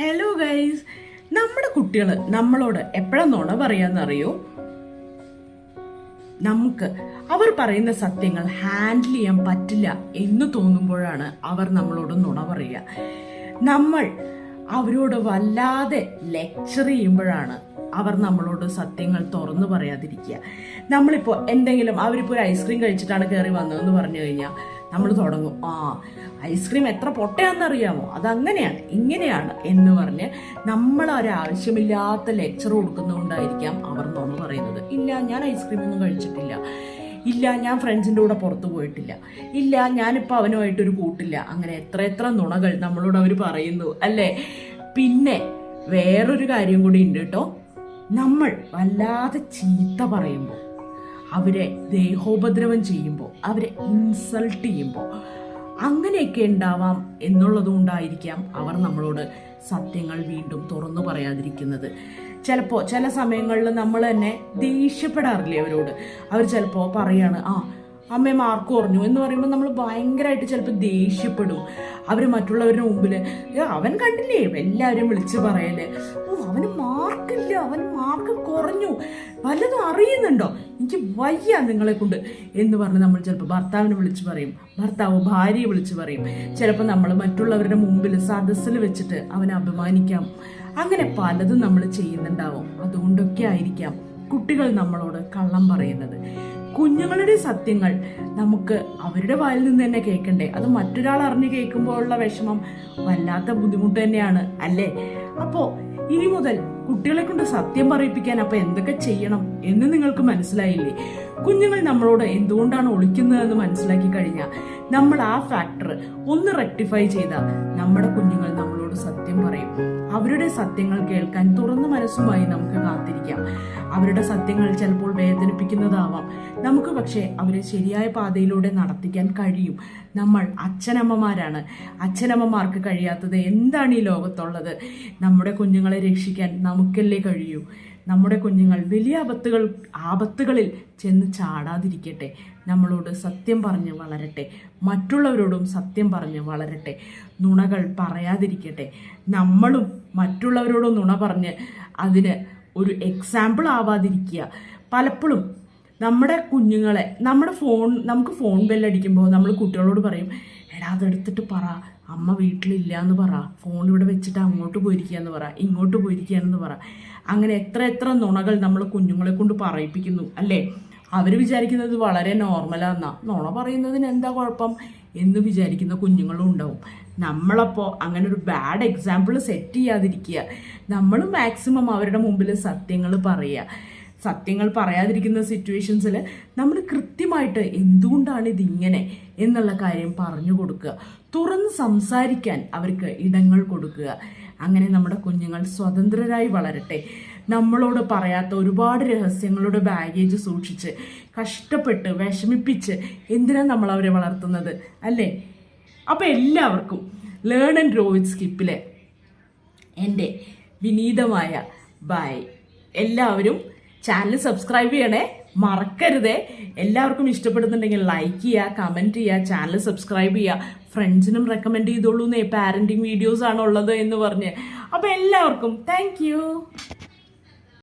Hello guys നമ്മുടെ കുട്ടികൾ നമ്മളോട് എപ്പോഴാ നുണ പറയാന്നറിയോ? നമുക്ക് അവർ പറയുന്ന സത്യങ്ങൾ ഹാൻഡിൽ ചെയ്യാൻ പറ്റില്ല എന്ന് തോന്നുമ്പോഴാണ് അവർ നമ്മളോട് നുണ പറയുക. നമ്മൾ അവരോട് വല്ലാതെ ലെക്ചർ ചെയ്യുമ്പോഴാണ് അവർ നമ്മളോട് സത്യങ്ങൾ തുറന്നു പറയാതിരിക്കുക. നമ്മളിപ്പോൾ എന്തെങ്കിലും അവരിപ്പോൾ ഒരു ഐസ്ക്രീം കഴിച്ചിട്ടാണ് കയറി വന്നതെന്ന് പറഞ്ഞു കഴിഞ്ഞാൽ നമ്മൾ തുടങ്ങും. ആ ഐസ്ക്രീം എത്ര പൊട്ടയാണെന്നറിയാമോ? അതങ്ങനെയാണ് ഇങ്ങനെയാണ് എന്ന് പറഞ്ഞ് നമ്മൾ ഒരാവശ്യമില്ലാത്ത ലെക്ചർ കൊടുക്കുന്നതുകൊണ്ടായിരിക്കാം അവർ നുണ പറയുന്നത്. ഇല്ല ഞാൻ ഐസ്ക്രീം ഒന്നും കഴിച്ചിട്ടില്ല. ഇല്ല ഞാൻ ഫ്രണ്ട്സിന്റെ കൂടെ പുറത്തു പോയിട്ടില്ല. ഇല്ല ഞാനിപ്പോൾ അവനുമായിട്ടൊരു കൂട്ടില്ല. അങ്ങനെ എത്ര എത്ര നുണകൾ നമ്മളോട് അവർ പറയുന്നു അല്ലേ? പിന്നെ വേറൊരു കാര്യം കൂടി ഉണ്ട് കേട്ടോ. നമ്മൾ വല്ലാതെ ചീത്ത പറയുമ്പോൾ അവരെ ദേഹോപദ്രവം ചെയ്യുമ്പോൾ അവരെ ഇൻസൾട്ട് ചെയ്യുമ്പോൾ അങ്ങനെയൊക്കെ ഉണ്ടാവാം എന്നുള്ളതുകൊണ്ടായിരിക്കാം അവർ നമ്മളോട് സത്യങ്ങൾ വീണ്ടും തുറന്നു പറയാതിരിക്കുന്നത്. ചിലപ്പോൾ ചില സമയങ്ങളിൽ നമ്മൾ തന്നെ ദേഷ്യപ്പെടാറില്ലേ അവരോട്? അവർ ചിലപ്പോൾ പറയാണ് ആ അമ്മ മാർക്ക് കുറഞ്ഞു. എന്ന് പറയുമ്പോൾ നമ്മൾ ഭയങ്കരമായിട്ട് ചിലപ്പോൾ ദേഷ്യപ്പെടും. അവർ മറ്റുള്ളവരുടെ മുമ്പിൽ അവൻ കണ്ടില്ലേ? എല്ലാവരും വിളിച്ച് പറയൽ. ഓ അവന് മാർക്കില്ല. അവൻ മാർക്ക് കുറഞ്ഞു. വല്ലതും അറിയുന്നുണ്ടോ? എനിക്ക് വയ്യ നിങ്ങളെ കൊണ്ട്. എന്ന് പറഞ്ഞ് നമ്മൾ ചിലപ്പോൾ ഭർത്താവിനെ വിളിച്ച് പറയും. ഭർത്താവ് ഭാര്യയെ വിളിച്ച് പറയും. ചിലപ്പോൾ നമ്മൾ മറ്റുള്ളവരുടെ മുമ്പിൽ സദസ്സിൽ വെച്ചിട്ട് അവനെ അപമാനിക്കാം. അങ്ങനെ പലതും നമ്മൾ ചെയ്യുന്നുണ്ടാവും. അതുകൊണ്ടൊക്കെ ആയിരിക്കാം കുട്ടികൾ നമ്മളോട് കള്ളം പറയുന്നത്. കുഞ്ഞുങ്ങളുടെ സത്യങ്ങൾ നമുക്ക് അവരുടെ വായിൽ നിന്ന് തന്നെ കേൾക്കണ്ടേ? അത് മറ്റൊരാൾ അറിഞ്ഞ് കേൾക്കുമ്പോഴുള്ള വിഷമം വല്ലാത്ത ബുദ്ധിമുട്ട് തന്നെയാണ് അല്ലേ? അപ്പോ ഇനി മുതൽ കുട്ടികളെ കൊണ്ട് സത്യം പറയിപ്പിക്കാൻ അപ്പൊ എന്തൊക്കെ ചെയ്യണം എന്ന് നിങ്ങൾക്ക് മനസ്സിലായില്ലേ? കുഞ്ഞുങ്ങൾ നമ്മളോട് എന്തുകൊണ്ടാണ് ഒളിക്കുന്നതെന്ന് മനസ്സിലാക്കി കഴിഞ്ഞാൽ നമ്മൾ ആ ഫാക്ടർ ഒന്ന് റെക്ടിഫൈ ചെയ്താൽ നമ്മുടെ കുഞ്ഞുങ്ങൾ നമ്മളോട് സത്യം പറയും. അവരുടെ സത്യങ്ങൾ കേൾക്കാൻ തുറന്ന മനസ്സുമായി നമുക്ക് കാത്തിരിക്കാം. അവരുടെ സത്യങ്ങൾ ചിലപ്പോൾ വേദനിപ്പിക്കുന്നതാവാം. നമുക്ക് പക്ഷേ അവരെ ശരിയായ പാതയിലൂടെ നടത്തിക്കാൻ കഴിയും. നമ്മൾ അച്ഛനമ്മമാരാണ്. അച്ഛനമ്മമാർക്ക് കഴിയാത്തത് എന്താണ് ഈ ലോകത്തുള്ളത്? നമ്മുടെ കുഞ്ഞുങ്ങളെ രക്ഷിക്കാൻ നമുക്കല്ലേ കഴിയൂ? നമ്മുടെ കുഞ്ഞുങ്ങൾ വലിയ ആപത്തുകൾ ആപത്തുകളിൽ ചെന്ന് ചാടാതിരിക്കട്ടെ. നമ്മളോട് സത്യം പറഞ്ഞ് വളരട്ടെ. മറ്റുള്ളവരോടും സത്യം പറഞ്ഞ് വളരട്ടെ. നുണകൾ പറയാതിരിക്കട്ടെ. നമ്മളും മറ്റുള്ളവരോടും നുണ പറഞ്ഞ് അതിന് ഒരു എക്സാമ്പിൾ ആവാതിരിക്കുക. പലപ്പോഴും നമ്മുടെ കുഞ്ഞുങ്ങളെ നമ്മുടെ ഫോൺ നമുക്ക് ഫോൺ ബെല്ലടിക്കുമ്പോൾ നമ്മൾ കുട്ടികളോട് പറയും എടാ അതെടുത്തിട്ട് പറ. അമ്മ വീട്ടിലില്ല എന്ന് പറ ഫോൺ ഇവിടെ വെച്ചിട്ട് അങ്ങോട്ട് പോയിരിക്കുക എന്ന് പറ ഇങ്ങോട്ട് പോയിരിക്കുക എന്ന് പറ. അങ്ങനെ എത്ര എത്ര നുണകൾ നമ്മൾ കുഞ്ഞുങ്ങളെ കൊണ്ട് പറയിപ്പിക്കുന്നു അല്ലേ? അവർ വിചാരിക്കുന്നത് വളരെ നോർമലാന്നാ നുണ പറയുന്നതിന് എന്താ കുഴപ്പം? എന്ന് വിചാരിക്കുന്ന കുഞ്ഞുങ്ങളും ഉണ്ടാവും. നമ്മളപ്പോൾ അങ്ങനെ ഒരു ബാഡ് എക്സാമ്പിൾ സെറ്റ് ചെയ്യാതിരിക്കുക. നമ്മൾ മാക്സിമം അവരുടെ മുമ്പിൽ സത്യങ്ങൾ പറയുക. സത്യങ്ങൾ പറയാതിരിക്കുന്ന സിറ്റുവേഷൻസിൽ നമ്മൾ കൃത്യമായിട്ട് എന്തുകൊണ്ടാണ് ഇതിങ്ങനെ എന്നുള്ള കാര്യം പറഞ്ഞു കൊടുക്കുക. തുറന്ന് സംസാരിക്കാൻ അവർക്ക് ഇടങ്ങൾ കൊടുക്കുക. അങ്ങനെ നമ്മുടെ കുഞ്ഞുങ്ങൾ സ്വതന്ത്രരായി വളരട്ടെ. നമ്മളോട് പറയാത്ത ഒരുപാട് രഹസ്യങ്ങളുടെ ബാഗേജ് സൂക്ഷിച്ച് കഷ്ടപ്പെട്ട് വിഷമിപ്പിച്ച് എന്തിനാണ് നമ്മൾ അവരെ വളർത്തുന്നത്? അല്ലേ? അപ്പോൾ എല്ലാവർക്കും ലേൺ ആൻഡ് ഗ്രോ വിത്ത് സ്കിപ്പിലെ എന്റെ വിനീതമായ ബായ് എല്ലാവരും ചാനൽ സബ്സ്ക്രൈബ് ചെയ്യണേ. മറക്കരുതേ. എല്ലാവർക്കും ഇഷ്ടപ്പെടുന്നുണ്ടെങ്കിൽ ലൈക്ക് ചെയ്യുക കമന്റ് ചെയ്യുക ചാനൽ സബ്സ്ക്രൈബ് ചെയ്യുക. ഫ്രണ്ട്സിനും റെക്കമെൻഡ് ചെയ്തോളൂ എന്നേ പാരന്റിങ് വീഡിയോസ് ആണ് ഉള്ളത് എന്ന് പറഞ്ഞ്. അപ്പോൾ എല്ലാവർക്കും താങ്ക്